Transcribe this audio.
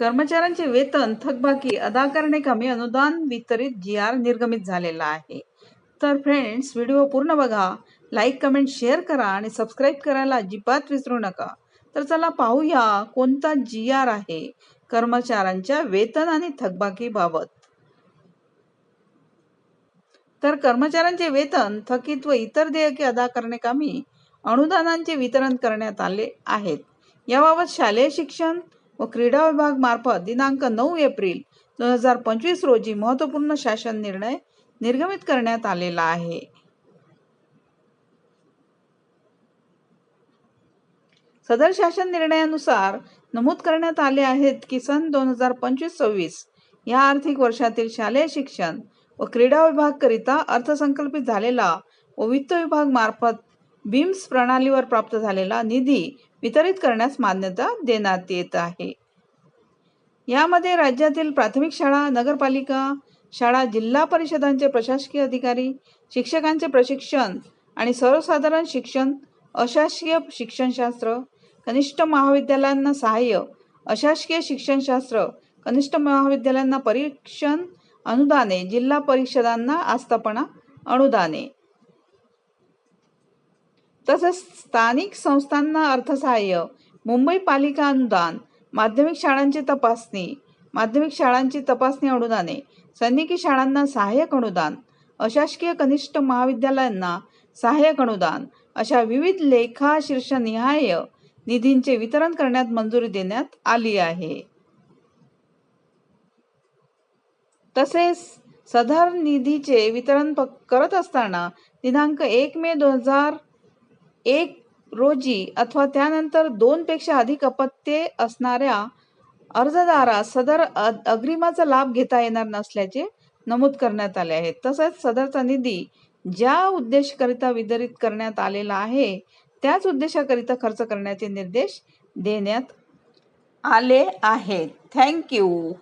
कर्मचाऱ्यांचे वेतन थकबाकी अदा करणे कमी अनुदान वितरित जी आर निर्गमित झालेला आहे. तर फ्रेंड्स व्हिडिओ पूर्ण बघा. लाईक कमेंट शेअर करा आणि सबस्क्राईब करायला अजिबात विसरू नका. तर चला पाहूया कोणता जी आर आहे कर्मचाऱ्यांच्या वेतन आणि थकबाकी बाबत. तर कर्मचाऱ्यांचे वेतन थकीत व इतर देयके अदा करणे कामी अनुदानांचे वितरण करण्यात आले आहेत. याबाबत शालेय शिक्षण व क्रीडा विभाग मार्फत दिनांक नऊ एप्रिल दोन हजार पंचवीस रोजी महत्त्वपूर्ण शासन निर्णय निर्गमित करण्यात आलेला आहे. सदर शासन निर्णयानुसार नमूद करण्यात आले आहेत की सन दोन हजार पंचवीस सव्वीस या आर्थिक वर्षातील शालेय शिक्षण व क्रीडा विभाग करिता अर्थसंकल्पित झालेला व वित्त विभाग मार्फत बीम्स प्रणालीवर प्राप्त झालेला निधी वितरित करण्यास मान्यता देण्यात येत आहे. यामध्ये राज्यातील प्राथमिक शाळा नगरपालिका शाळा जिल्हा परिषदांचे प्रशासकीय अधिकारी शिक्षकांचे प्रशिक्षण आणि सर्वसाधारण शिक्षण अशासकीय शिक्षणशास्त्र कनिष्ठ महाविद्यालयांना सहाय्य अशासकीय शिक्षणशास्त्र कनिष्ठ महाविद्यालयांना परीक्षण अनुदाने जिल्हा परिषदांना आस्थापना अनुदाने तसेच स्थानिक संस्थांना अर्थसहाय्य मुंबई पालिका अनुदान माध्यमिक शाळांची तपासणी माध्यमिक शाळांची तपासणी अनुदाने सैनिकी शाळांना सहाय्यक अनुदान अशासकीय कनिष्ठ महाविद्यालयांना सहाय्यक अनुदान अशा विविध लेखा शीर्षनिहाय निधींचे वितरण करण्यात मंजुरी देण्यात आली आहे. तसेच सदर निधीचे वितरण प- करत असताना दिनांक एक मे दोन हजार एक रोजी अथवा त्यानंतर दोन पेक्षा अधिक अपत्ये असणाऱ्या अर्जदारास सदर अग्रिमाचा लाभ घेता येणार नसल्याचे नमूद करण्यात आले आहे. तसेच सदरचा निधी ज्या उद्देशाकरिता वितरित करण्यात आलेला आहे त्याच उद्देशाकरिता खर्च करण्याचे निर्देश देण्यात आले आहेत. थँक्यू